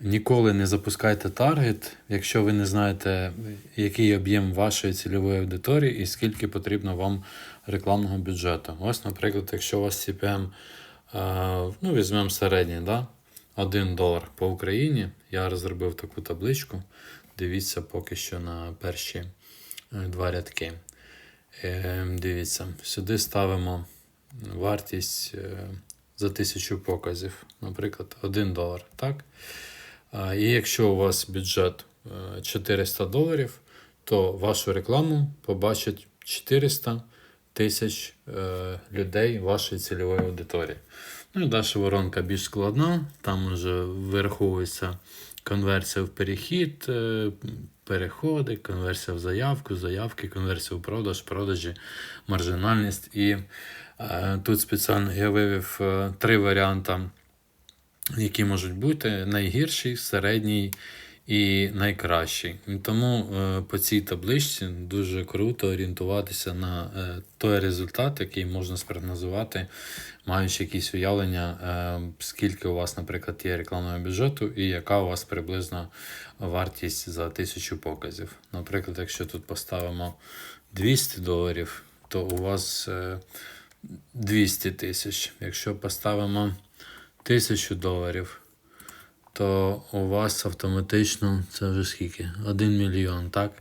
Ніколи не запускайте таргет, якщо ви не знаєте, який об'єм вашої цільової аудиторії і скільки потрібно вам рекламного бюджету. Ось, наприклад, якщо у вас CPM, е, ну, візьмемо середній, да? 1 долар по Україні. Я розробив таку табличку. Дивіться поки що на перші е, два рядки. Е, Дивіться, сюди ставимо вартість за тисячу показів, наприклад, 1 долар. Так? І якщо у вас бюджет е, 400 доларів, то вашу рекламу побачать 400 тисяч е, людей вашої цільової аудиторії. Ну і далі воронка більш складна, там вже вираховується конверсія в перехід, е, переходи, конверсія в заявку, заявки, конверсія в продаж, продажі, маржинальність. І е, тут спеціально я вивів е, три варіанти які можуть бути найгірший, середній і найкращий. Тому е, по цій табличці дуже круто орієнтуватися на е, той результат, який можна спрогнозувати, маючи якісь уявлення, е, скільки у вас, наприклад, є рекламного бюджету і яка у вас приблизна вартість за тисячу показів. Наприклад, якщо тут поставимо 200 доларів, то у вас е, 200 тисяч. Якщо поставимо тисячу доларів, то у вас автоматично це вже скільки? 1 мільйон, так?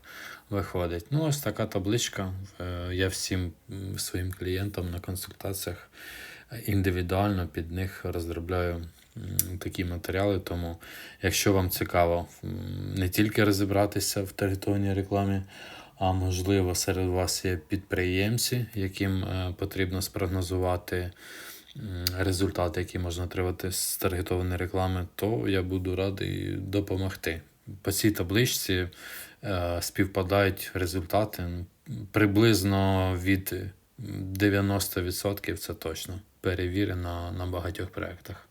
Виходить. Ну, ось така табличка. Е, Я всім своїм клієнтам на консультаціях індивідуально під них розробляю такі матеріали. Тому, якщо вам цікаво не тільки розібратися в таргетованій рекламі, а можливо, серед вас є підприємці, яким е, потрібно спрогнозувати результати, які можна отримати з таргетованої реклами, то я буду радий допомогти. По цій табличці е, співпадають результати приблизно від 90% це точно перевірено на багатьох проєктах.